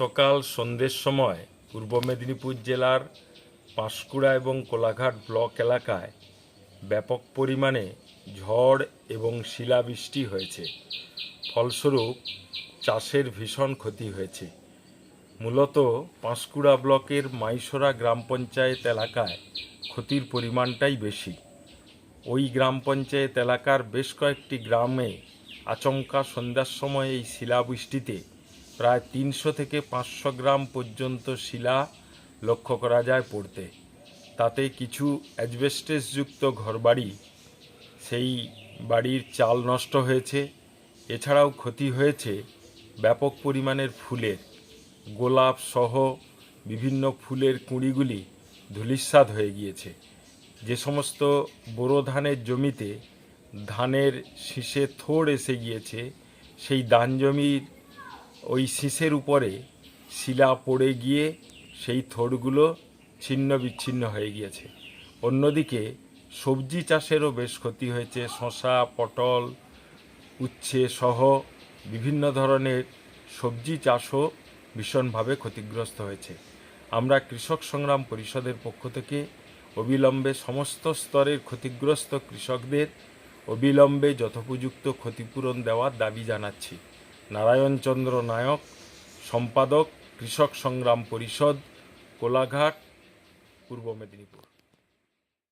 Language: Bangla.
গতকাল সন্ধ্যের সময় পূর্ব মেদিনীপুর জেলার পাঁশকুড়া এবং কোলাঘাট ব্লক এলাকায় ব্যাপক পরিমাণে ঝড় এবং শিলাবৃষ্টি হয়েছে। ফলস্বরূপ চাষের ভীষণ ক্ষতি হয়েছে। মূলত পাঁশকুড়া ব্লকের মাইসোরা গ্রাম পঞ্চায়েত এলাকায় ক্ষতির পরিমাণটাই বেশি। ওই গ্রাম পঞ্চায়েত এলাকার বেশ কয়েকটি গ্রামে আচমকা সন্ধ্যার সময় এই শিলাবৃষ্টিতে প্রায় তিনশো থেকে পাঁচশো গ্রাম পর্যন্ত শিলা লক্ষ্য করা যায় পড়তে। তাতে কিছু অ্যাজবেস্টেসযুক্ত ঘরবাড়ি, সেই বাড়ির চাল নষ্ট হয়েছে। এছাড়াও ক্ষতি হয়েছে ব্যাপক পরিমাণের ফুলের। গোলাপ সহ বিভিন্ন ফুলের কুঁড়িগুলি ধূলিসাৎ হয়ে গিয়েছে। যে সমস্ত বোরো ধানের জমিতে ধানের শীষে থোড় এসে গিয়েছে, সেই ধান জমির ওই শীষের উপরে শিলা পড়ে গিয়ে সেই থোড়গুলো ছিন্ন বিচ্ছিন্ন হয়ে গিয়েছে। অন্যদিকে সবজি চাষেরও বেশ ক্ষতি হয়েছে। শশা পটল, উচ্ছে সহ বিভিন্ন ধরনের সবজি চাষও ভীষণভাবে ক্ষতিগ্রস্ত হয়েছে। আমরা কৃষক সংগ্রাম পরিষদের পক্ষ থেকে অবিলম্বে সমস্ত স্তরের ক্ষতিগ্রস্ত কৃষকদের অবিলম্বে যথোপযুক্ত ক্ষতিপূরণ দেওয়ার দাবি জানাচ্ছি। নারায়ণচন্দ্র নায়ক সম্পাদক কৃষক সংগ্রাম পরিষদ কোলাঘাট পূর্ব মেদিনীপুর।